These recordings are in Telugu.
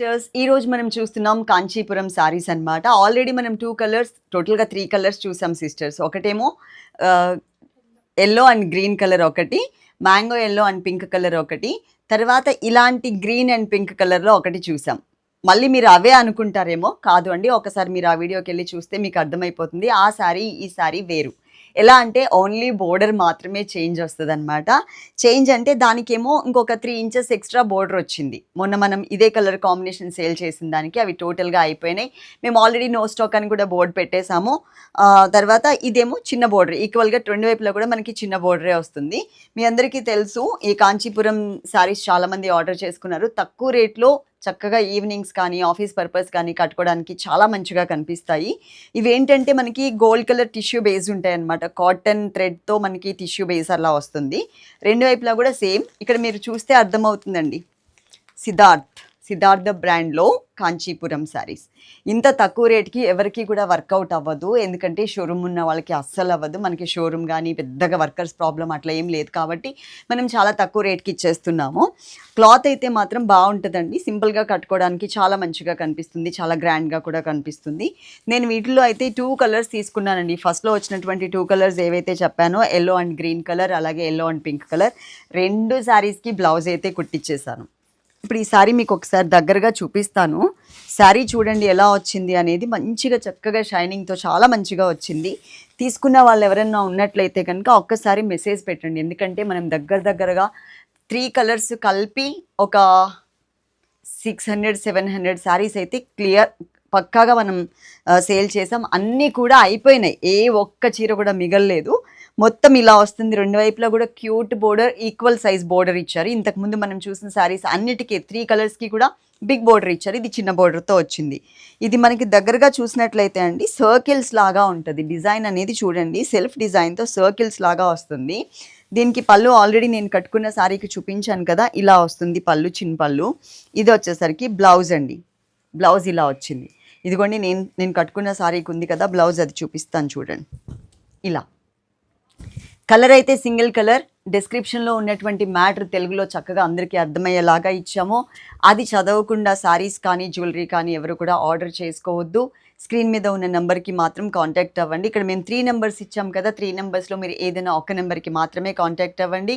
సిస్టర్స్ ఈ రోజు మనం చూస్తున్నాం కాంచీపురం సారీస్ అన్నమాట. ఆల్రెడీ మనం టూ కలర్స్ టోటల్గా త్రీ కలర్స్ చూసాం సిస్టర్స్ ఒకటేమో ఎల్లో అండ్ గ్రీన్ కలర్ ఒకటి mango yellow and pink colour ఒకటి తర్వాత ఇలాంటి గ్రీన్ అండ్ పింక్ కలర్లో ఒకటి చూసాం. మళ్ళీ మీరు అవే అనుకుంటారేమో కాదు అండి. ఒకసారి మీరు ఆ వీడియోకి వెళ్ళి చూస్తే మీకు అర్థమైపోతుంది. ఆ శారీ ఈ శారీ వేరు. ఎలా అంటే ఓన్లీ బోర్డర్ మాత్రమే చేంజ్ వస్తుంది అనమాట చేంజ్ అంటే దానికేమో ఇంకొక త్రీ ఇంచెస్ ఎక్స్ట్రా బోర్డర్ వచ్చింది. మొన్న మనం ఇదే కలర్ కాంబినేషన్ సేల్ చేసిన దానికి అవి టోటల్గా అయిపోయినాయి. మేము ఆల్రెడీ నో స్టాక్ అని కూడా బోర్డు పెట్టేశాము. తర్వాత ఇదేమో చిన్న బోర్డర్ ఈక్వల్గా రెండు వైపులా కూడా మనకి చిన్న బోర్డరే వస్తుంది. మీ అందరికీ తెలుసు ఈ కాంచీపురం శారీస్ చాలామంది ఆర్డర్ చేసుకున్నారు. తక్కువ రేట్లో చక్కగా ఈవినింగ్స్ కానీ ఆఫీస్ పర్పస్ కానీ కట్టుకోవడానికి చాలా మంచిగా కనిపిస్తాయి. ఇవి ఏంటంటే మనకి గోల్డ్ కలర్ టిష్యూ బేస్ ఉంటాయి అనమాట కాటన్ థ్రెడ్తో మనకి టిష్యూ బేస్ అలా వస్తుంది. రెండు వైపులా కూడా సేమ్ ఇక్కడ మీరు చూస్తే అర్థమవుతుందండి. సిద్ధార్థ్. సిద్ధార్థ బ్రాండ్లో కాంచీపురం శారీస్. ఇంత తక్కువ రేట్కి ఎవరికి కూడా వర్కౌట్ అవ్వదు. ఎందుకంటే షోరూమ్ ఉన్న వాళ్ళకి అస్సలు అవ్వదు. మనకి షోరూమ్ కానీ పెద్దగా వర్కర్స్ ప్రాబ్లం అట్లా ఏం లేదు కాబట్టి మనం చాలా తక్కువ రేట్కి ఇచ్చేస్తున్నాము. క్లాత్ అయితే మాత్రం బాగుంటుందండి. సింపుల్గా కట్టుకోవడానికి చాలా మంచిగా కనిపిస్తుంది. చాలా గ్రాండ్గా కూడా కనిపిస్తుంది. నేను వీటిలో అయితే టూ కలర్స్ తీసుకున్నానండి. ఫస్ట్లో వచ్చినటువంటి టూ కలర్స్ ఏవైతే చెప్పానో ఎల్లో అండ్ గ్రీన్ కలర్ అలాగే ఎల్లో అండ్ పింక్ కలర్ రెండు శారీస్కి బ్లౌజ్ అయితే కుట్టించేసాను ఇప్పుడు ఈ శారీ మీకు ఒకసారి దగ్గరగా చూపిస్తాను. శారీ చూడండి ఎలా వచ్చింది అనేది మంచిగా చక్కగా షైనింగ్తో చాలా మంచిగా వచ్చింది. తీసుకున్న వాళ్ళు ఎవరైనా ఉన్నట్లయితే కనుక ఒక్కసారి మెసేజ్ పెట్టండి. ఎందుకంటే మనం దగ్గర దగ్గరగా త్రీ కలర్స్ కలిపి ఒక six hundred seven hundred saris అయితే క్లియర్ పక్కాగా మనం సేల్ చేసాం. అన్నీ కూడా అయిపోయినాయి. ఏ ఒక్క చీర కూడా మిగలలేదు. మొత్తం ఇలా వస్తుంది. రెండు వైపులా కూడా cute border equal size border ఇచ్చారు. ఇంతకుముందు మనం చూసిన శారీస్ అన్నిటికీ త్రీ కలర్స్కి కూడా బిగ్ బోర్డర్ ఇచ్చారు. ఇది చిన్న బోర్డర్తో వచ్చింది. ఇది మనకి దగ్గరగా చూసినట్లయితే అండి సర్కిల్స్ లాగా ఉంటుంది. డిజైన్ అనేది చూడండి సెల్ఫ్ డిజైన్తో సర్కిల్స్ లాగా వస్తుంది. దీనికి పళ్ళు ఆల్రెడీ నేను కట్టుకున్న శారీకి చూపించాను కదా ఇలా వస్తుంది పళ్ళు చిన్న పళ్ళు. ఇది వచ్చేసరికి బ్లౌజ్ అండి. బ్లౌజ్ ఇలా వచ్చింది. ఇదిగోండి నేను నేను కట్టుకున్న శారీకి ఉంది కదా బ్లౌజ్ అది చూపిస్తాను చూడండి. ఇలా. కలర్ అయితే సింగిల్ కలర్ డిస్క్రిప్షన్లో ఉన్నటువంటి మ్యాటర్ తెలుగులో చక్కగా అందరికీ అర్థమయ్యేలాగా ఇచ్చాము. అది చదవకుండా శారీస్ కానీ జ్యువెలరీ కానీ ఎవరు కూడా ఆర్డర్ చేసుకోవద్దు. స్క్రీన్ మీద ఉన్న నెంబర్కి మాత్రం కాంటాక్ట్ అవ్వండి. ఇక్కడ మేము త్రీ నెంబర్స్ ఇచ్చాం కదా త్రీ నెంబర్స్లో మీరు ఏదైనా ఒక నెంబర్కి మాత్రమే కాంటాక్ట్ అవ్వండి.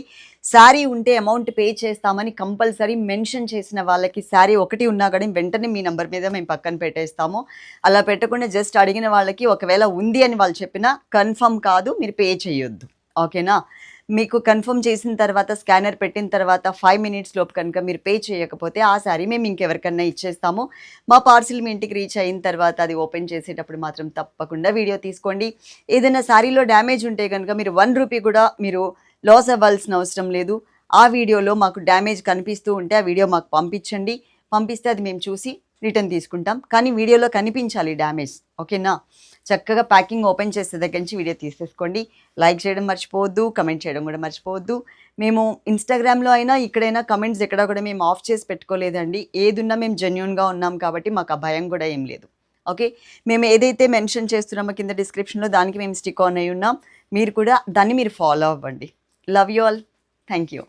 శారీ ఉంటే అమౌంట్ పే చేస్తామని కంపల్సరీ మెన్షన్ చేసిన వాళ్ళకి శారీ ఒకటి ఉన్నా కానీ వెంటనే మీ నెంబర్ మీద మేము పక్కన పెట్టేస్తాము. అలా పెట్టకుండా జస్ట్ అడిగిన వాళ్ళకి ఒకవేళ ఉంది అని వాళ్ళు చెప్పినా కన్ఫర్మ్ కాదు మీరు పే చేయొద్దు. ఓకేనా? మీకు కన్ఫర్మ్ చేసిన తర్వాత స్కానర్ పెట్టిన తర్వాత ఫైవ్ మినిట్స్ లోపు కనుక మీరు పే చేయకపోతే ఆ శారీ మేము ఇంకెవరికన్నా ఇచ్చేస్తాము. మా పార్సిల్ మీ ఇంటికి రీచ్ అయిన తర్వాత అది ఓపెన్ చేసేటప్పుడు మాత్రం తప్పకుండా వీడియో తీసుకోండి. ఏదైనా శారీలో డ్యామేజ్ ఉంటే కనుక మీరు వన్ రూపీ కూడా మీరు లాస్ అవ్వాల్సిన అవసరం లేదు. ఆ వీడియోలో మాకు డ్యామేజ్ కనిపిస్తూ ఉంటే ఆ వీడియో మాకు పంపించండి. పంపిస్తే అది మేము చూసి రిటర్న్ తీసుకుంటాం. కానీ వీడియోలో కనిపించాలి డ్యామేజ్ ఓకేనా? చక్కగా ప్యాకింగ్ ఓపెన్ చేసే దగ్గర నుంచి వీడియో తీసేసుకోండి. లైక్ చేయడం మర్చిపోవద్దు కమెంట్ చేయడం కూడా మర్చిపోవద్దు. మేము ఇన్స్టాగ్రామ్లో అయినా ఇక్కడైనా కమెంట్స్ ఎక్కడ కూడా మేము ఆఫ్ చేసి పెట్టుకోలేదండి. ఏదున్నా మేము జెన్యున్గా ఉన్నాం కాబట్టి మాకు ఆ భయం కూడా ఏం లేదు. ఓకే? మేము ఏదైతే మెన్షన్ చేస్తున్నామో కింద డిస్క్రిప్షన్లో దానికి మేము స్టిక్ ఆన్ అయి ఉన్నాం. మీరు కూడా దాన్ని మీరు ఫాలో అవ్వండి. Love you all. Thank you